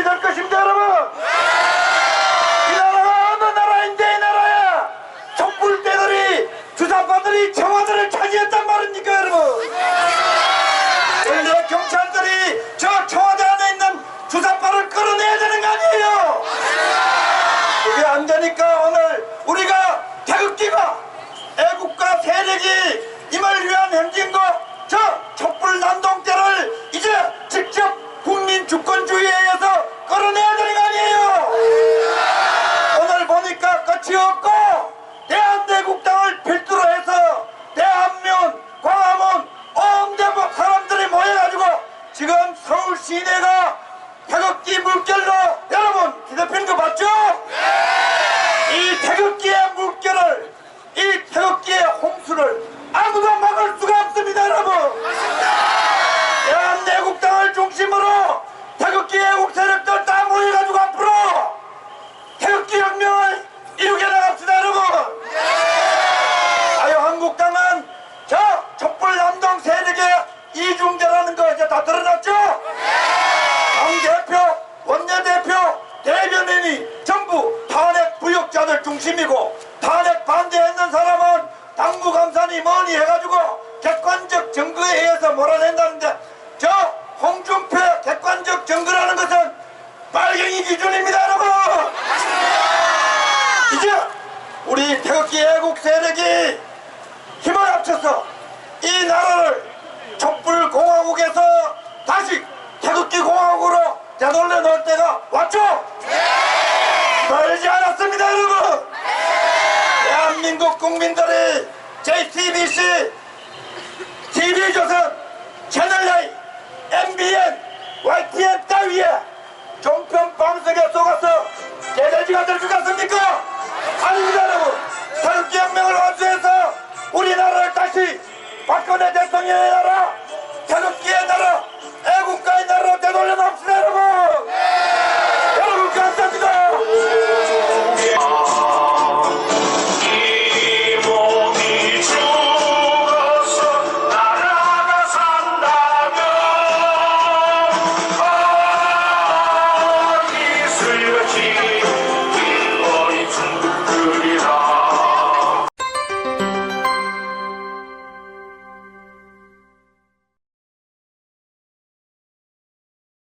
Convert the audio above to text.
도움이 될 것입니다 여러분. 이 나라가 어느 나라인데 이 나라야 촛불대들이 주사파들이 청와대를 차지했단 말입니까 여러분? 원래 경찰들이 저 청와대 안에 있는 주사파를 끌어내야 되는 거 아니에요? 그게 안 되니까 오늘 우리가 태극기가 애국가 세력이 임을 위한 행진고 저 촛불 난동죄를 이제 국민 주권주의에 의해서 끌어내야 되는 거 아니에요 오늘 보니까 끝이 없고 대한대국당을 필두로 해서 대한면 광화문 온 대목 사람들이 모여가지고 지금 서울 시내가 태극기 물결로 여러분 기대피는 거 맞죠? 이 태극기의 물결을 이 태극기의 홍수를 아무도 막을 수가 없습니다 여러분 대한내국당을 중심으로 태극기 애국 세력들 다 모여가지고 앞으로 혁명을 이루게 나갑시다 여러분. 아유 한국당은 저 촛불 남동 세력의 이중대라는 거 이제 다 드러났죠? 당대표, 원내대표, 대변인이 전부 탄핵 부역자들 중심이고 탄핵 반대했는 사람은 당무감사니 뭐니 해가지고 객관적 증거에 의해서 몰아낸다는데 저 홍준표의 객관적 증거라는 것은 빨갱이 기준입니다 만들어서 이 나라를 촛불공화국에서 다시 태극기 공화국으로 되돌려 놓을 때가 왔죠? 네! 멀지 않았습니다 여러분! 네! 대한민국 국민들이 JTBC, TV조선, 채널A, MBN, YTN 따위에 종편 방송에 속아서 제자지가 될 것 같습니까? 아닙니다 여러분! দেশবাসী পাটকনের সঙ্গে এরা